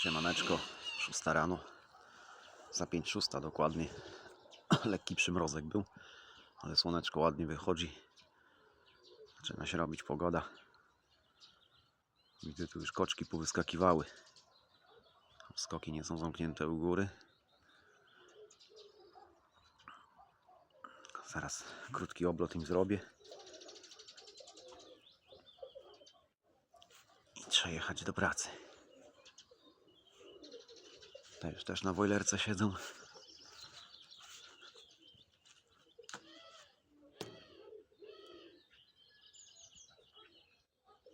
Siemaneczko, 6 rano. Za 5 szósta dokładnie. Lekki przymrozek był, ale słoneczko ładnie wychodzi. Zaczyna się robić pogoda. Widzę tu już koczki powyskakiwały. Skoki nie są zamknięte u góry. Zaraz krótki oblot im zrobię. I trzeba jechać do pracy. Te już też na wojlerce siedzą.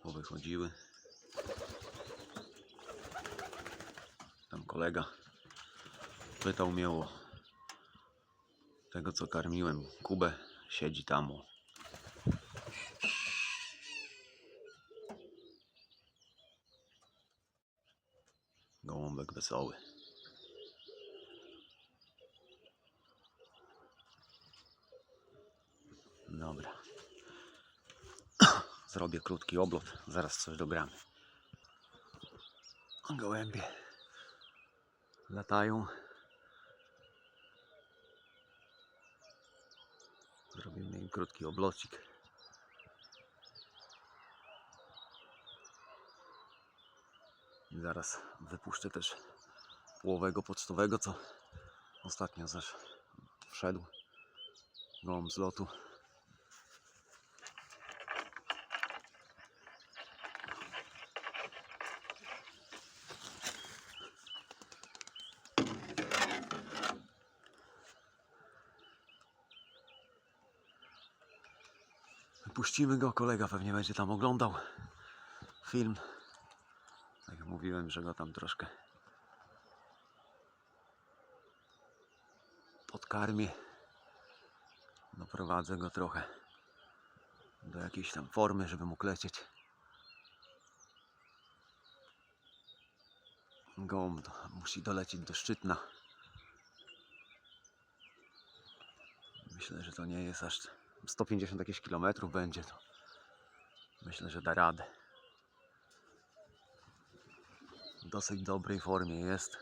Powychodziły. Tam kolega pytał mnie o tego, co karmiłem. Kubę siedzi tam. O. Gołąbek wesoły. Dobra. Zrobię krótki oblot, zaraz coś dogramy. Gołębie latają. Zrobimy im krótki oblocik. I zaraz wypuszczę też połowego pocztowego, co ostatnio też wszedł. Gołąb z lotu. Puścimy go, kolega pewnie będzie tam oglądał film. Tak jak mówiłem, że go tam troszkę podkarmię. Doprowadzę go trochę do jakiejś tam formy, żeby mógł lecieć. Gołąb musi dolecieć do Szczytna. Myślę, że to nie jest aż 150 jakieś kilometrów będzie to. Myślę, że da radę. W dosyć dobrej formie jest.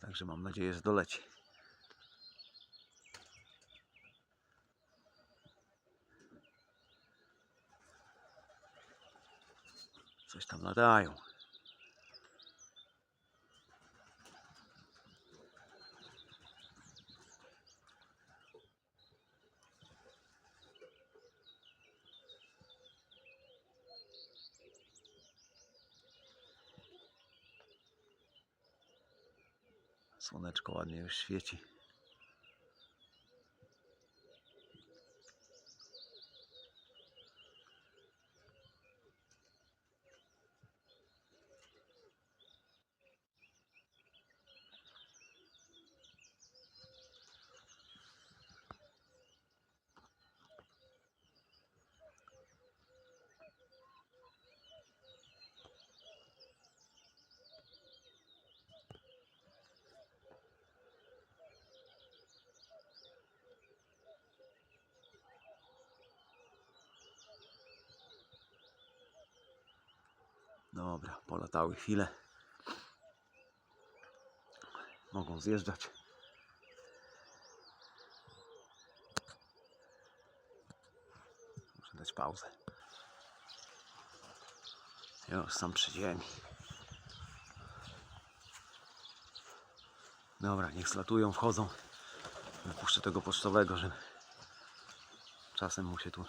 Także mam nadzieję, że doleci. Tam latają. Słoneczko ładnie już świeci. Dobra, polatały chwilę. Mogą zjeżdżać. Muszę dać pauzę. Już sam przy ziemi. Dobra, niech slatują, wchodzą. Wypuszczę tego pocztowego, żeby czasem mu się tu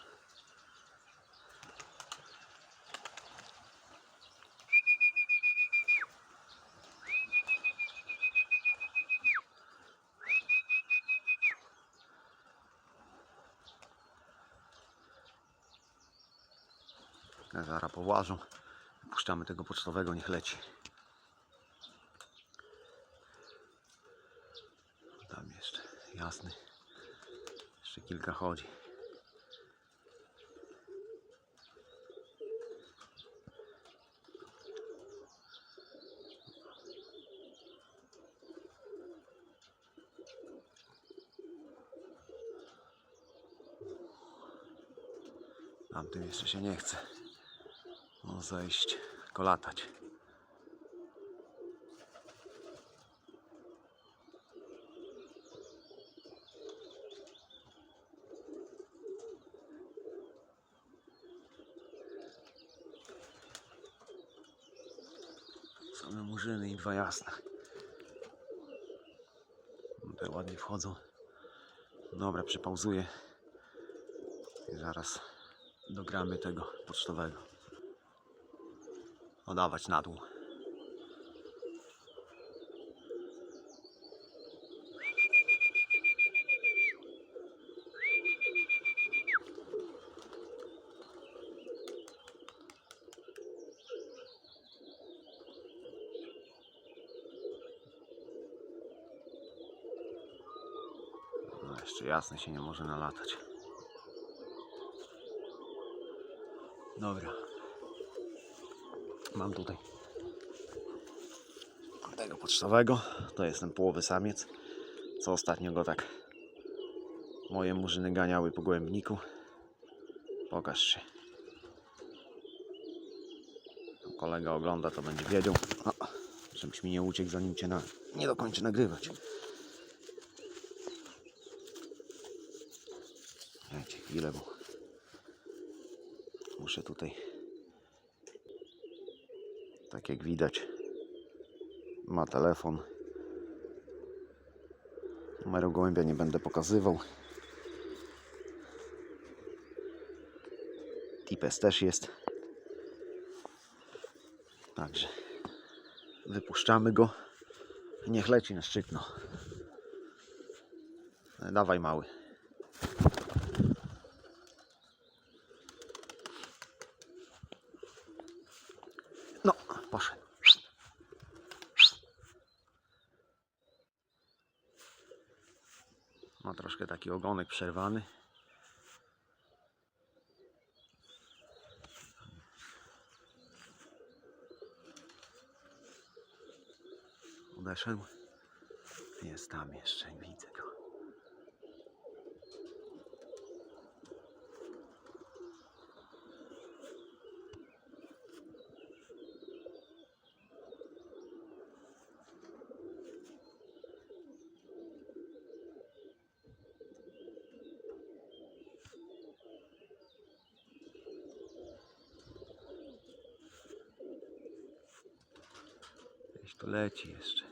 łażą. Puszczamy tego pocztowego, niech leci. Tam jeszcze jasny. Jeszcze kilka chodzi. Tamtym jeszcze się nie chce. No zejść, kolatać. Same murzyny i dwa jasne. Ładnie wchodzą. Dobra, przypauzuję. I zaraz dogramy tego pocztowego. Odawać na dół. No jeszcze jasne się nie może nalatać. Dobra. Mam tutaj tego pocztowego. To jest ten połowy samiec. Co ostatnio go tak moje murzyny ganiały po głębniku. Pokaż się. Kolega ogląda, to będzie wiedział. O, żebyś mi nie uciekł, zanim cię na... nie dokończy nagrywać. Dajcie chwilę, bo muszę tutaj, tak jak widać, ma telefon. Numeru gołębia nie będę pokazywał. Tipes też jest. Także wypuszczamy go. Niech leci na szczytno. Dawaj mały. No, poszedł. Ma troszkę taki ogonek przerwany. Odeszedł. Jest tam jeszcze, widzę go. To leci jeszcze.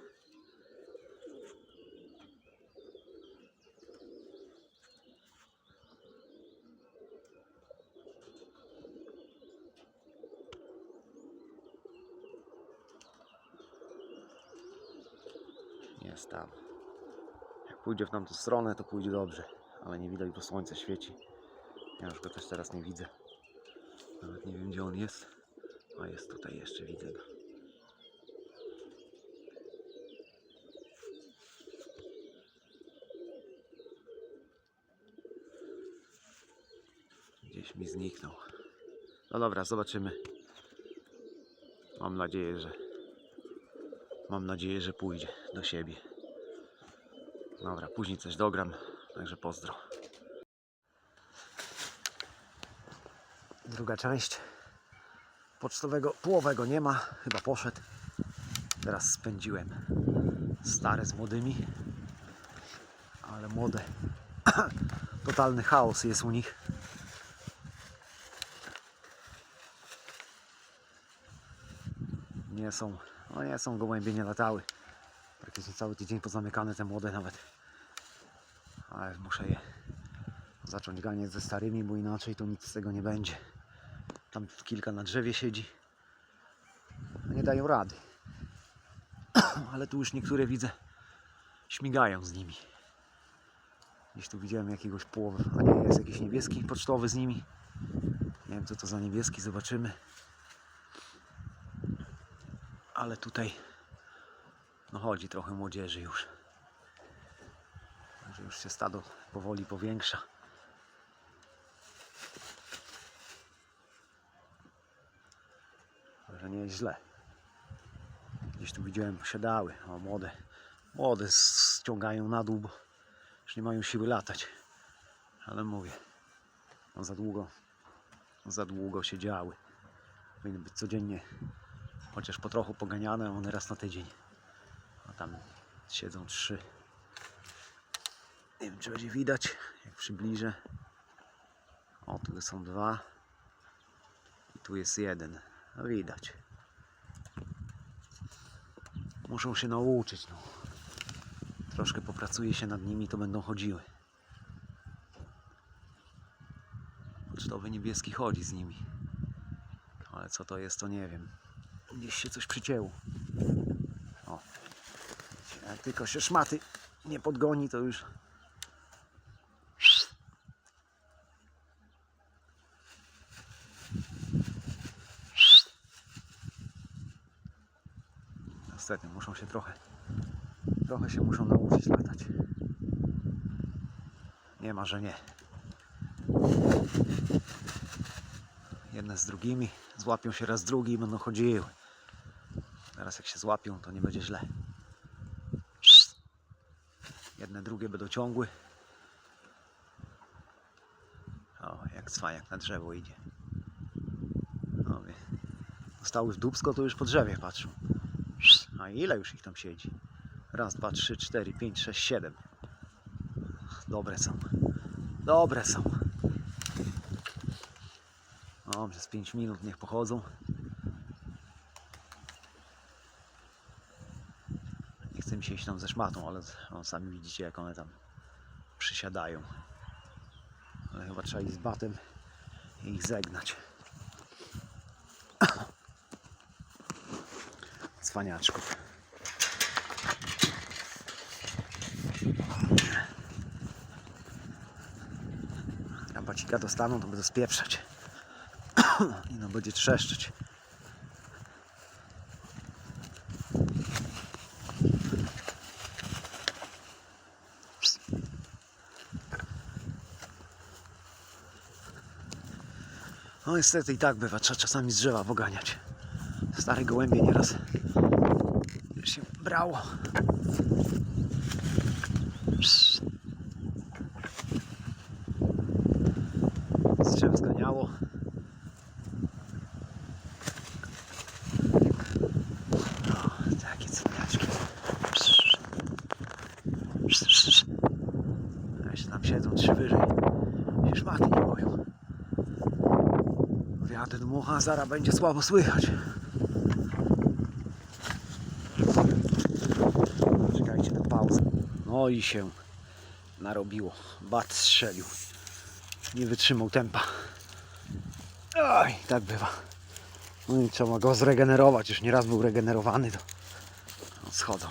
Jest tam. Jak pójdzie w tamtą stronę, to pójdzie dobrze. Ale nie widać, bo słońce świeci. Ja już go też teraz nie widzę. Nawet nie wiem, gdzie on jest. A jest tutaj jeszcze, widzę go. Gdzieś mi zniknął. No dobra, zobaczymy. Mam nadzieję, że mam nadzieję, że pójdzie do siebie. Dobra, później coś dogram, także pozdro. Druga część pocztowego połowego nie ma, chyba poszedł. Teraz spędziłem stare z młodymi, ale młode. Totalny chaos jest u nich. Nie są, no nie są gołębie, nie latały. Praktycznie cały tydzień pozamykane te młode nawet. Ale muszę je zacząć ganiać ze starymi, bo inaczej to nic z tego nie będzie. Tam kilka na drzewie siedzi. Nie dają rady. Ale tu już niektóre widzę śmigają z nimi. Gdzieś tu widziałem jakiegoś połowę, a nie, jest jakiś niebieski pocztowy z nimi. Nie wiem co to za niebieski, zobaczymy. Ale tutaj no chodzi trochę młodzieży już. Także już się stado powoli powiększa. Także nie jest źle. Gdzieś tu widziałem posiadały, o młode. Młode ściągają na dół, bo już nie mają siły latać. Ale mówię, no za długo za długo siedziały. Powinny być codziennie, chociaż po trochu poganiane, one raz na tydzień. A tam siedzą trzy. Nie wiem, czy będzie widać, jak przybliżę. O, tu są dwa. I tu jest jeden. No widać. Muszą się nauczyć, no. Troszkę popracuje się nad nimi, to będą chodziły. Pocztowy niebieski chodzi z nimi. Ale co to jest, to nie wiem. Gdzieś się coś przycięło. O. Jak tylko się szmaty nie podgoni, to już Niestety, muszą się trochę, trochę się muszą nauczyć latać. Nie ma, że nie. Jedne z drugimi, złapią się raz drugi i będą chodziły. Teraz jak się złapią, to nie będzie źle. Jedne drugie będą ciągły. O, jak cwaniak na drzewo idzie. No, wie. Dostały w dubsko, to już po drzewie patrzą. A ile już ich tam siedzi? Raz, dwa, trzy, cztery, pięć, sześć, siedem. Dobre są. Dobre są. No, przez 5 minut niech pochodzą. Nie chcę mi się tam ze szmatą, ale no, sami widzicie jak one tam przysiadają. Ale chyba trzeba iść z batem ich zegnać. Cwaniaczków. Jak bacika dostaną, to będę spieprzać. I no będzie trzeszczeć. No niestety i tak bywa, trzeba czasami z drzewa poganiać. Stare gołębie nieraz się brało. Z drzew zganiało. No, takie cwaniaczki. A jeszcze tam siedzą trzy wyżej. Się szmaty nie boją. Wiatr dmucha, zaraz będzie słabo słychać. Czekajcie na pauzę. No i się narobiło. Bat strzelił. Nie wytrzymał tempa. Oj, tak bywa. No i trzeba go zregenerować. Już nieraz był regenerowany, to schodzą.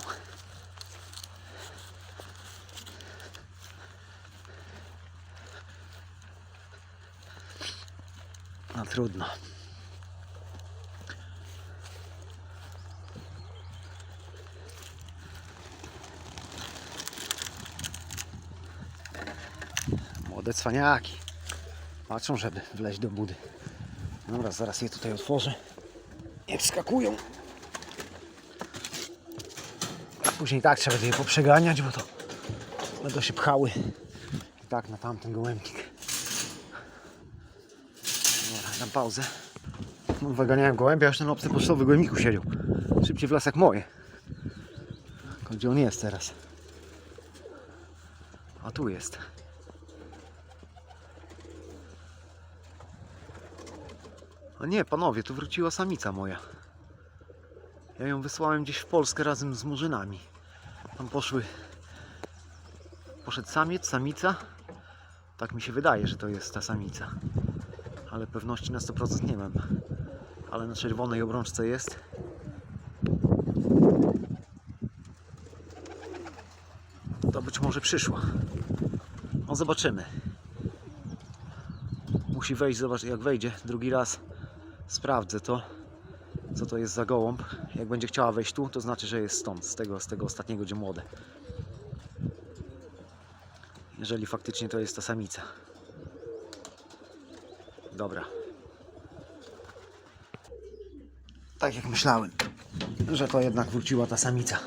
No trudno. Młode cwaniaki. Patrzą, żeby wleźć do budy. Dobra, zaraz je tutaj otworzę. Nie wskakują. A później tak trzeba je poprzeganiać, bo to będą się pchały. I tak na tamten gołębnik. Dobra, dam pauzę. No, wyganiałem gołębia, aż ten obcy pocztowy gołębniku siedział. Szybciej w las jak moje. Gdzie on jest teraz? A tu jest. A nie, panowie, tu wróciła samica moja. Ja ją wysłałem gdzieś w Polskę razem z murzynami. Tam poszły. Poszedł samiec, samica. Tak mi się wydaje, że to jest ta samica. Ale pewności na 100% nie mam. Ale na czerwonej obrączce jest. To być może przyszła. No zobaczymy. Musi wejść, zobacz, jak wejdzie drugi raz sprawdzę to, co to jest za gołąb. Jak będzie chciała wejść tu, to znaczy, że jest stąd, z tego, z tego ostatniego, gdzie młode. Jeżeli faktycznie to jest ta samica. Dobra. Tak jak myślałem, że to jednak wróciła ta samica.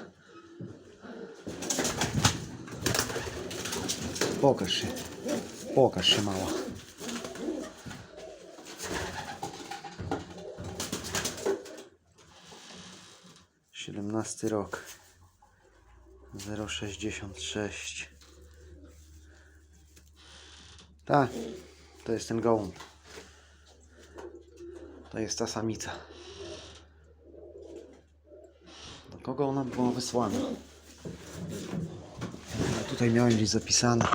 Pokaż się. Pokaż się mała. 17 rok. 066. Tak, to jest ten gołąb. To jest ta samica. Do kogo ona była wysłana? Ja tutaj miałem gdzieś zapisane.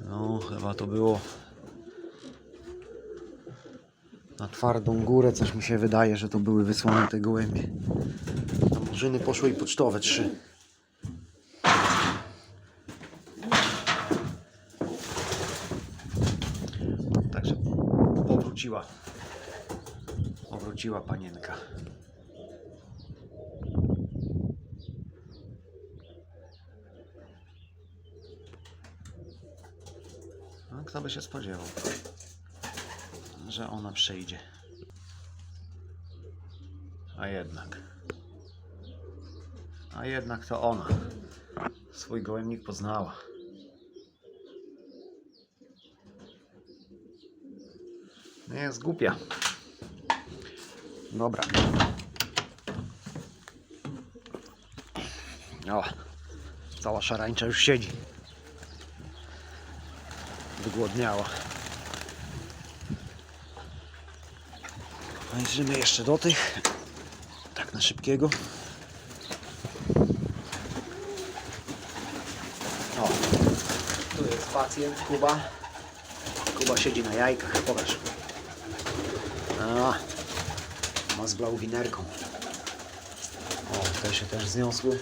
No, chyba to było na twardą górę. Coś mi się wydaje, że to były wysłane te gołębie. A murzyny poszły i pocztowe trzy. Także powróciła. Powróciła panienka. No, kto by się spodziewał, że ona przyjdzie. A jednak. A jednak to ona. Swój gołębnik poznała. Nie jest głupia. Dobra. O, cała szarańcza już siedzi. Wygłodniała. Zajrzymy jeszcze do tych. Tak na szybkiego. O, tu jest pacjent Kuba. Kuba siedzi na jajkach, pokaż. A, ma z blauwinerką. O, te się też zniosły.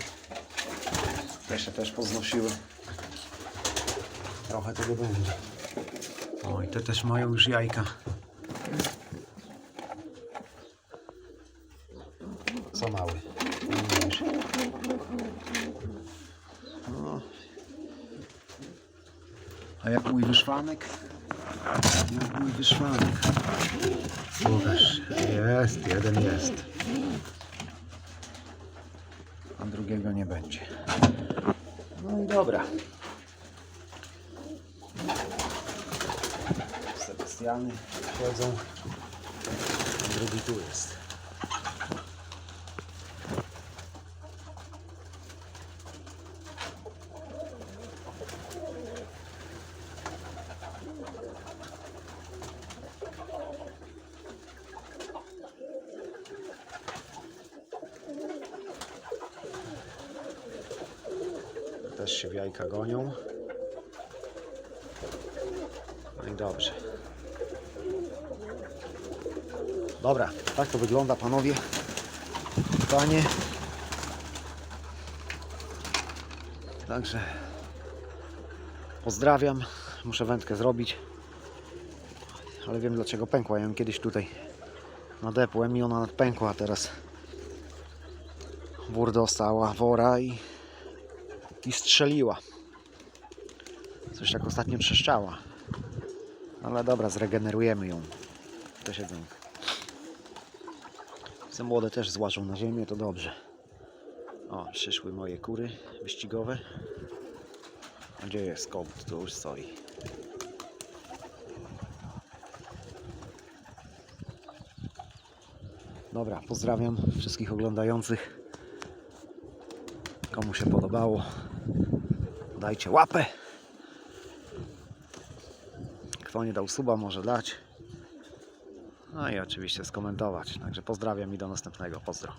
Te się też poznosiły. Trochę tego będzie. O, i te też mają już jajka. Za mały. Mniejszy. No. A jak mój wyszwanek? Mój wyszwanek? Pokaż. Jest, jeden jest. A drugiego nie będzie. No i dobra. Sebastiany. A drugi tu jest. Też się w jajka gonią. No i dobrze. Dobra, tak to wygląda panowie. Panie. Także pozdrawiam. Muszę wędkę zrobić. Ale wiem dlaczego pękła. Ja ją kiedyś tutaj nadepłem i ona pękła, teraz wór dostała wora i i strzeliła. Coś tak ostatnio trzeszczała. Ale dobra, zregenerujemy ją. Te siedzonko. Te młode też złażą na ziemię, to dobrze. O, przyszły moje kury wyścigowe. Gdzie jest kogut? Tu już stoi. Dobra, pozdrawiam wszystkich oglądających. Komu się podobało, dajcie łapę. Kto nie dał suba, może dać. No i oczywiście skomentować. Także pozdrawiam i do następnego. Pozdro.